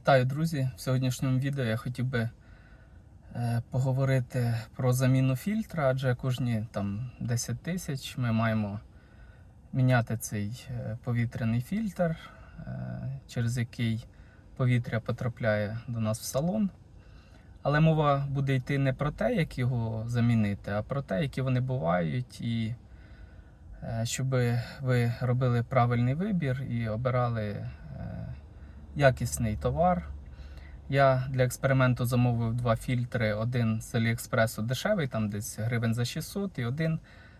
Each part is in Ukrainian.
Вітаю, друзі! В сьогоднішньому відео я хотів би е, поговорити про заміну фільтра, адже кожні там 10 тисяч ми маємо міняти цей е, повітряний фільтр, е, через який повітря потрапляє до нас в салон. Але мова буде йти не про те, як його замінити, а про те, які вони бувають, і щоб ви робили правильний вибір і обирали якісний товар. Я для експерименту замовив два фільтри: один з Аліекспресу дешевий, там десь гривень за 600, і один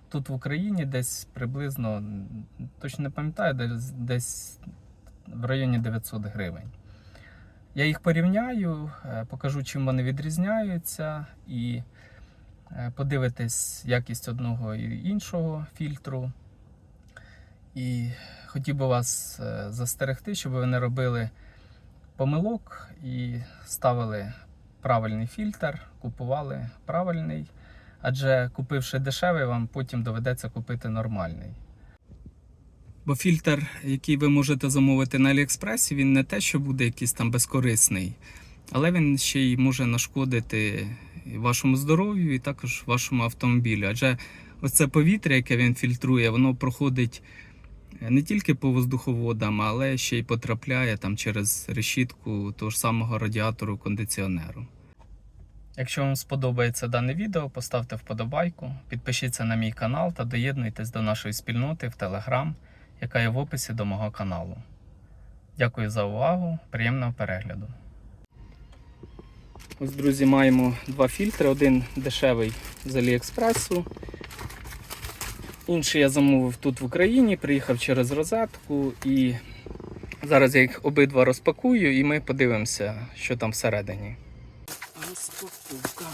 тут в Україні десь приблизно, точно не пам'ятаю, десь, десь в районі 900 гривень. Я їх порівняю, е, покажу, чим вони відрізняються, і е, подивитись якість одного і іншого фільтру. І хотів би вас е, застерегти, щоб ви не робили помилок і ставили правильний фільтр, купували правильний. Адже купивши дешевий, вам потім доведеться купити нормальний. Бо фільтр, який ви можете замовити на Аліекспресі, він не те, що буде якийсь там безкорисний, але він ще й може нашкодити вашому здоров'ю і також вашому автомобілю. Адже оце повітря, яке він фільтрує, воно проходить не тільки по воздуховодам, але ще й потрапляє там через решітку того ж самого радіатору кондиціонеру. Якщо вам сподобається дане відео, поставте вподобайку, підпишіться на мій канал та доєднуйтесь до нашої спільноти в Telegram, яка є в описі до мого каналу. Дякую за увагу, приємного перегляду. Ось, друзі, маємо два фільтри. Один дешевий з Аліекспресу, Інший я замовив тут в Україні, приїхав через розетку і зараз я їх обидва розпакую і ми подивимося, що там всередині. Розпаковка.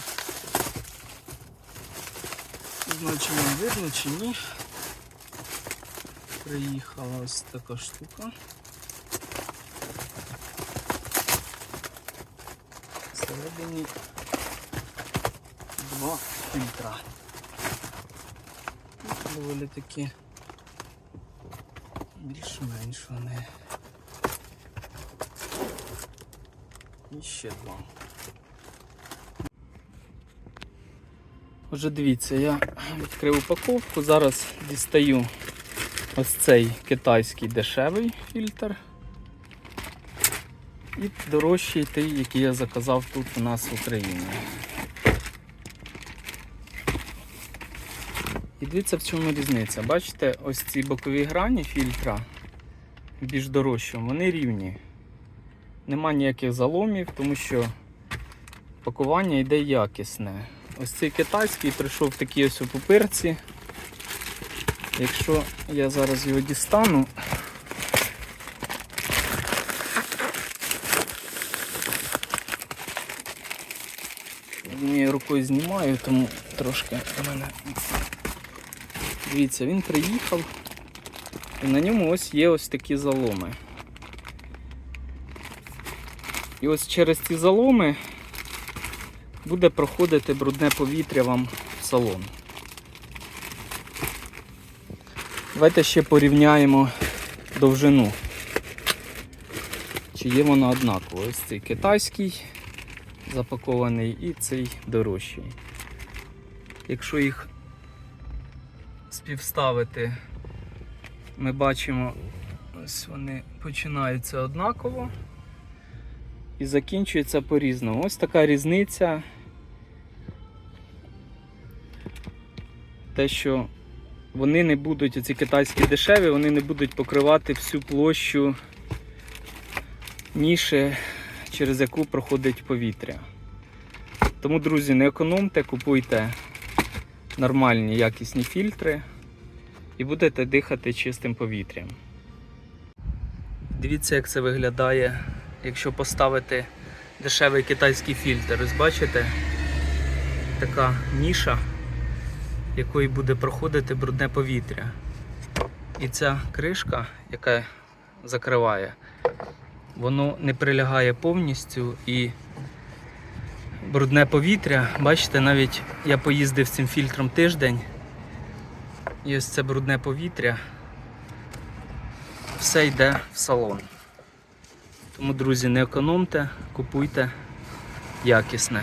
Вам видно, чи ні. Приїхала ось така штука. Всередині два фільтра доволі такі більш-менш вони. І ще два. Отже, дивіться, я відкрив упаковку, зараз дістаю ось цей китайський дешевий фільтр. І дорожчий той, який я заказав тут у нас в Україні. І дивіться, в чому різниця. Бачите, ось ці бокові грані фільтра більш дорожчі, вони рівні. Нема ніяких заломів, тому що пакування йде якісне. Ось цей китайський прийшов в такій ось у пупирці. Якщо я зараз його дістану, однією рукою знімаю, тому трошки в мене Дивіться, він приїхав і на ньому ось є ось такі заломи. І ось через ці заломи буде проходити брудне повітря вам в салон. Давайте ще порівняємо довжину. Чи є вона однакова. Ось цей китайський запакований і цей дорожчий. Якщо їх співставити, ми бачимо, ось вони починаються однаково і закінчуються по-різному. Ось така різниця. Те, що вони не будуть, оці китайські дешеві, вони не будуть покривати всю площу ніші, через яку проходить повітря. Тому, друзі, не економте, купуйте нормальні якісні фільтри і будете дихати чистим повітрям. Дивіться, як це виглядає, якщо поставити дешевий китайський фільтр. Ось бачите, така ніша, якою буде проходити брудне повітря. І ця кришка, яка закриває, воно не прилягає повністю і брудне повітря. Бачите, навіть я поїздив цим фільтром тиждень. І ось це брудне повітря. Все йде в салон. Тому, друзі, не економте, купуйте якісне.